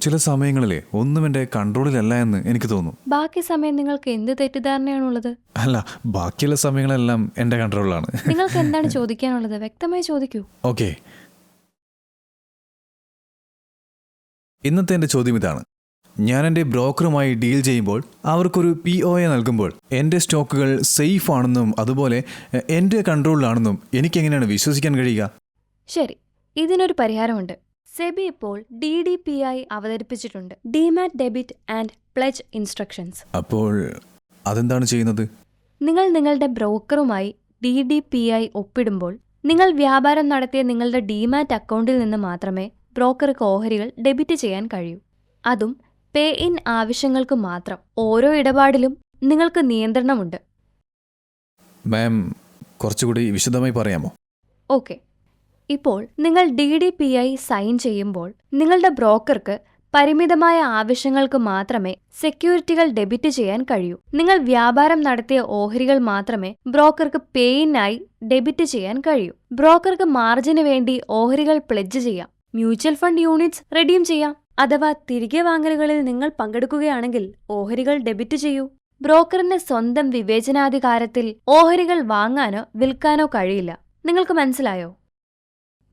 ചില സമയങ്ങളിലെ ഒന്നും എന്റെ കൺട്രോളിലല്ല എന്ന് എനിക്ക് തോന്നുന്നു ബാക്കി സമയം നിങ്ങൾക്ക് എന്ത് തെറ്റിദ്ധാരണയാണുള്ളത്? അല്ല ബാക്കിയുള്ള സമയങ്ങളെല്ലാം എന്റെ കൺട്രോളിലാണ്. നിങ്ങൾക്ക് എന്താണ് ചോദിക്കാനുള്ളത്? വ്യക്തമായി ചോദിക്കൂ. ഓക്കെ. ഇന്നത്തെ എന്റെ ചോദ്യം ഇതാണ്. ഞാൻ എന്റെ ബ്രോക്കറുമായി ഡീൽ ചെയ്യുമ്പോൾ അവർക്കൊരു പി ഒ എ നൽകുമ്പോൾ എന്റെ സ്റ്റോക്കുകൾ സേഫ് ആണെന്നും അതുപോലെ എന്റെ എന്റെ കൺട്രോളിലാണെന്നും എനിക്കെങ്ങനെയാണ് വിശ്വസിക്കാൻ കഴിയുക? ശരി. ഇതിനൊരു പരിഹാരമുണ്ട്. സെബി ഇപ്പോൾ ഡി ഡി പി ഐ അവതരിപ്പിച്ചിട്ടുണ്ട്. Demat debit and pledge instructions. അപ്പോൾ അതെന്താണ് ചെയ്യുന്നത്? നിങ്ങൾ നിങ്ങളുടെ ബ്രോക്കറുമായി ഡി ഡി പി ഐ ഒപ്പിടുമ്പോൾ നിങ്ങൾ വ്യാപാരം നടത്തിയ നിങ്ങളുടെ ഡിമാറ്റ് അക്കൗണ്ടിൽ നിന്ന് മാത്രമേ ബ്രോക്കർക്ക് ഓഹരികൾ ഡെബിറ്റ് ചെയ്യാൻ കഴിയൂ. അതും പേ ഇൻ ആവശ്യങ്ങൾക്ക് മാത്രം. ഓരോ ഇടപാടിലും നിങ്ങൾക്ക് നിയന്ത്രണമുണ്ട്. മാം കുറച്ചുകൂടി വിശദമായി പറയാമോ? ഓക്കെ. ഇപ്പോൾ നിങ്ങൾ D D P I sign ചെയ്യുമ്പോൾ നിങ്ങളുടെ ബ്രോക്കർക്ക് പരിമിതമായ ആവശ്യങ്ങൾക്ക് മാത്രമേ സെക്യൂരിറ്റികൾ ഡെബിറ്റ് ചെയ്യാൻ കഴിയൂ. നിങ്ങൾ വ്യാപാരം നടത്തിയ ഓഹരികൾ മാത്രമേ ബ്രോക്കർക്ക് പേയിനായി ഡെബിറ്റ് ചെയ്യാൻ കഴിയൂ. ബ്രോക്കർക്ക് മാർജിന് വേണ്ടി ഓഹരികൾ പ്ലെഡ്ജ് ചെയ്യാം. മ്യൂച്വൽ ഫണ്ട് യൂണിറ്റ്സ് റെഡീം ചെയ്യാം. അഥവാ തിരികെ വാങ്ങലുകളിൽ നിങ്ങൾ പങ്കെടുക്കുകയാണെങ്കിൽ ഓഹരികൾ ഡെബിറ്റ് ചെയ്യൂ. ബ്രോക്കറിന് സ്വന്തം വിവേചനാധികാരത്തിൽ ഓഹരികൾ വാങ്ങാനോ വിൽക്കാനോ കഴിയില്ല. നിങ്ങൾക്ക് മനസ്സിലായോ?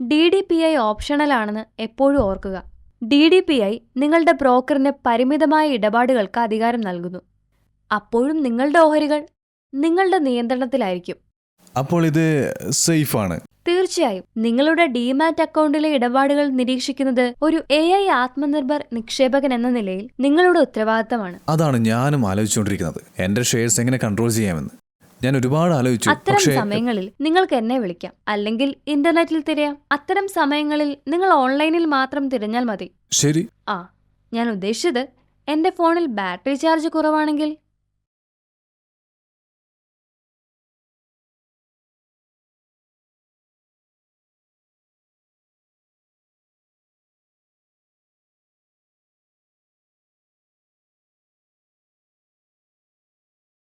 ഡി ഡി പി ഐ ഓപ്ഷണലാണെന്ന് എപ്പോഴും ഓർക്കുക. ഡി ഡി പി ഐ നിങ്ങളുടെ ബ്രോക്കറിന് പരിമിതമായ ഇടപാടുകൾക്ക് അധികാരം നൽകുന്നു. അപ്പോഴും നിങ്ങളുടെ ഓഹരികൾ നിങ്ങളുടെ നിയന്ത്രണത്തിലായിരിക്കും. അപ്പോൾ ഇത് സേഫ് ആണ് തീർച്ചയായും നിങ്ങളുടെ ഡിമാറ്റ് അക്കൗണ്ടിലെ ഇടപാടുകൾ നിരീക്ഷിക്കുന്നത് ഒരു എ ഐ ആത്മനിർഭർ നിക്ഷേപകൻ എന്ന നിലയിൽ നിങ്ങളുടെ ഉത്തരവാദിത്തമാണ്. അതാണ് ഞാനും ആലോചിച്ചുകൊണ്ടിരിക്കുന്നത്. എന്റെ ഷെയർസ് എങ്ങനെ കൺട്രോൾ ചെയ്യാമെന്ന്. ഞാൻ ഒരുപാട് ആലോചിച്ചു. അത്തരം സമയങ്ങളിൽ നിങ്ങൾക്ക് എന്നെ വിളിക്കാം. അല്ലെങ്കിൽ ഇന്റർനെറ്റിൽ തിരയാം. അത്തരം സമയങ്ങളിൽ നിങ്ങൾ ഓൺലൈനിൽ മാത്രം തിരഞ്ഞാൽ മതി. ശരി. ആ ഞാൻ ഉദ്ദേശിച്ചത് എന്റെ ഫോണിൽ ബാറ്ററി ചാർജ് കുറവാണെങ്കിൽ